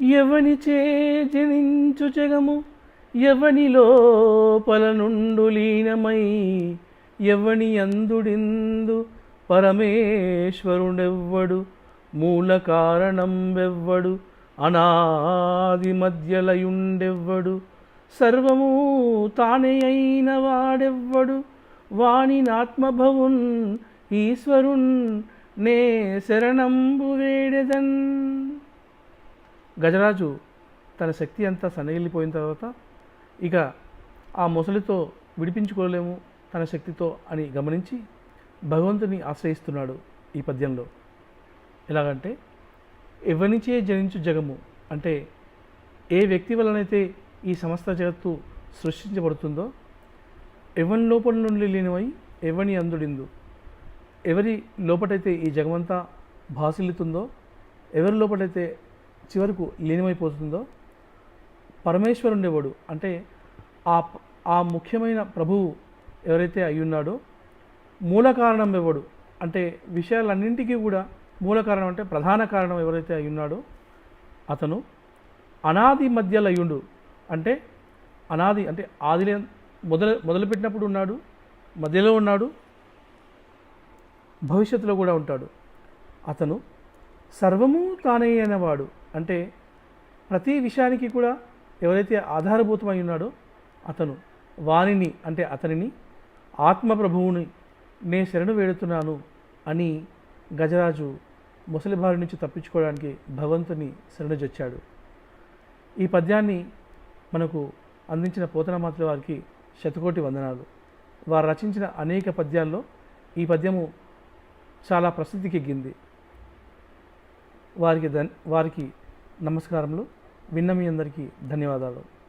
ఎవనిచే జనించు జగము? ఎవని లోపల నుండు లీనమై? ఎవని అందుడిందు పరమేశ్వరుడెవ్వడు? మూల కారణం వెవ్వడు అనాది మధ్యలయుండెవ్వడు? సర్వము తానే అయిన వాడెవ్వడు? వాణి నాత్మభవున్ ఈశ్వరున్ నే శరణంబు వేడెదన్. గజరాజు తన శక్తి అంతా సన్నగిల్లిపోయిన తర్వాత ఇక ఆ మొసలితో విడిపించుకోలేము తన శక్తితో అని గమనించి భగవంతుని ఆశ్రయిస్తున్నాడు ఈ పద్యంలో. ఎలాగంటే ఎవనిచే జనించు జగము అంటే ఏ వ్యక్తి వలనైతే ఈ సమస్త జగత్తు సృష్టించబడుతుందో ఎవని లోపల నుండి లీనమై ఎవని అందుడిందు? ఎవరి లోపటైతే ఈ జగమంతా భాసిల్లుతుందో ఎవరి లోపటైతే చివరకు లీనమైపోతుందో? పరమేశ్వరుండేవాడు. అంటే ఆ ఆ ముఖ్యమైన ప్రభువు ఎవరైతే అయ్యున్నాడో మూల కారణం ఎవడు అంటే విషయాలన్నింటికీ కూడా మూల కారణం అంటే ప్రధాన కారణం ఎవరైతే అయ్యున్నాడో అతను అనాది మధ్యలో అయ్యుండు అంటే అనాది అంటే ఆదిలే మొదలు మొదలుపెట్టినప్పుడు ఉన్నాడు మధ్యలో ఉన్నాడు భవిష్యత్తులో కూడా ఉంటాడు. అతను సర్వము తానే అయినవాడు. అంటే ప్రతి విషయానికి కూడా ఎవరైతే ఆధారభూతమై ఉన్నాడో అతను వానిని అంటే అతనిని ఆత్మప్రభువుని నే శరణు వేడుతున్నాను అని గజరాజు ముసలిబారి నుంచి తప్పించుకోవడానికి భగవంతుని శరణుజొచ్చాడు ఈ పద్యాన్ని మనకు అందించిన పోతనమాతృ వారికి శతకోటి వందనాలు. వారు రచించిన అనేక పద్యాల్లో ఈ పద్యము చాలా ప్రసిద్ధికెక్కింది వారికి ధన్ వారికి నమస్కారములు. విన్న మీ అందరికీ ధన్యవాదాలు.